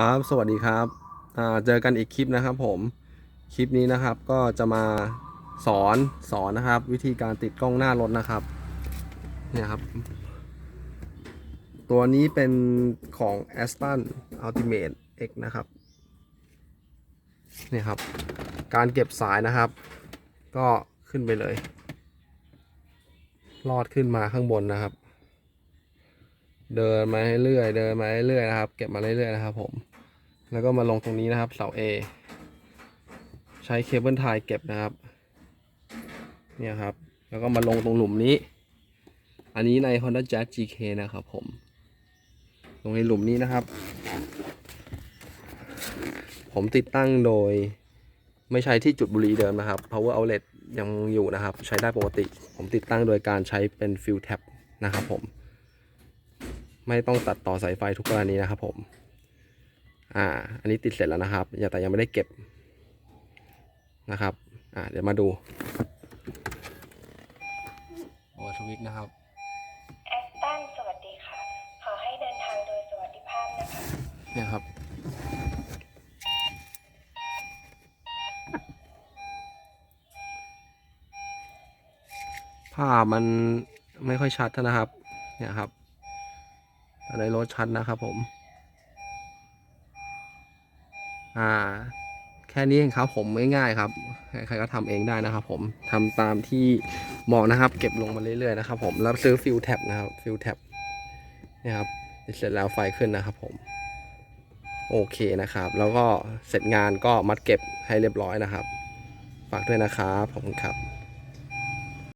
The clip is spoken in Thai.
ครับ สวัสดีครับเจอกันอีกคลิปนะครับผม คลิปนี้นะครับก็จะมาสอนสอนนะครับ วิธีการติดกล้องหน้ารถนะครับ เนี่ยครับ ตัวนี้เป็นของ Aston Ultimate X นะครับ เนี่ยครับ การเก็บสายนะครับ ก็ขึ้นไปเลย ลอดขึ้นมาข้างบนนะครับ เดินมาเรื่อยเดินมาเรื่อยนะครับ เก็บมาเรื่อยๆนะครับผม แล้วก็มาลงตรงนี้นะครับ เสา A ใช้เคเบิลไทยเก็บนะครับ เนี่ยครับ แล้วก็มาลงตรงหลุมนี้ อันนี้ใน Honda Jazz GK นะครับผม ลงในหลุมนี้นะครับ ผมติดตั้งโดย ไม่ใช้ที่จุดบุหรีเดิมนะครับ power outlet ยังอยู่นะครับ ใช้ได้ปกติ ผมติดตั้งโดยการใช้เป็น fill tap นะครับผม ไม่ต้องตัดต่อสายไฟทุกกรณีนะครับผม อ่า อันนี้ติดเสร็จแล้วนะครับอย่าแต่ยังไม่ได้เก็บนะครับ อ่า เดี๋ยวมาดูโอทวิกนะครับแอสตันสวัสดีค่ะ ขอให้เดินทางโดยสวัสดิภาพนะคะ เนี่ยครับ ภาพมันไม่ค่อยชัดนะครับ เนี่ยครับ แต่ในรถชัดนะครับผม อ่า แค่นี้เองครับผมง่ายๆครับ ใครๆก็ทำเองได้นะครับ ผมทำตามที่เหมาะนะครับ เก็บลงมาเรื่อยๆนะครับ ผมแล้วซื้อฟิลแท็บนะครับฟิลแท็บนี่ยครับเสร็จแล้วไฟขึ้นนะครับผม โอเคนะครับ แล้วก็เสร็จงานก็มัดเก็บให้เรียบร้อยนะครับ ฝากด้วยนะครับผมครับ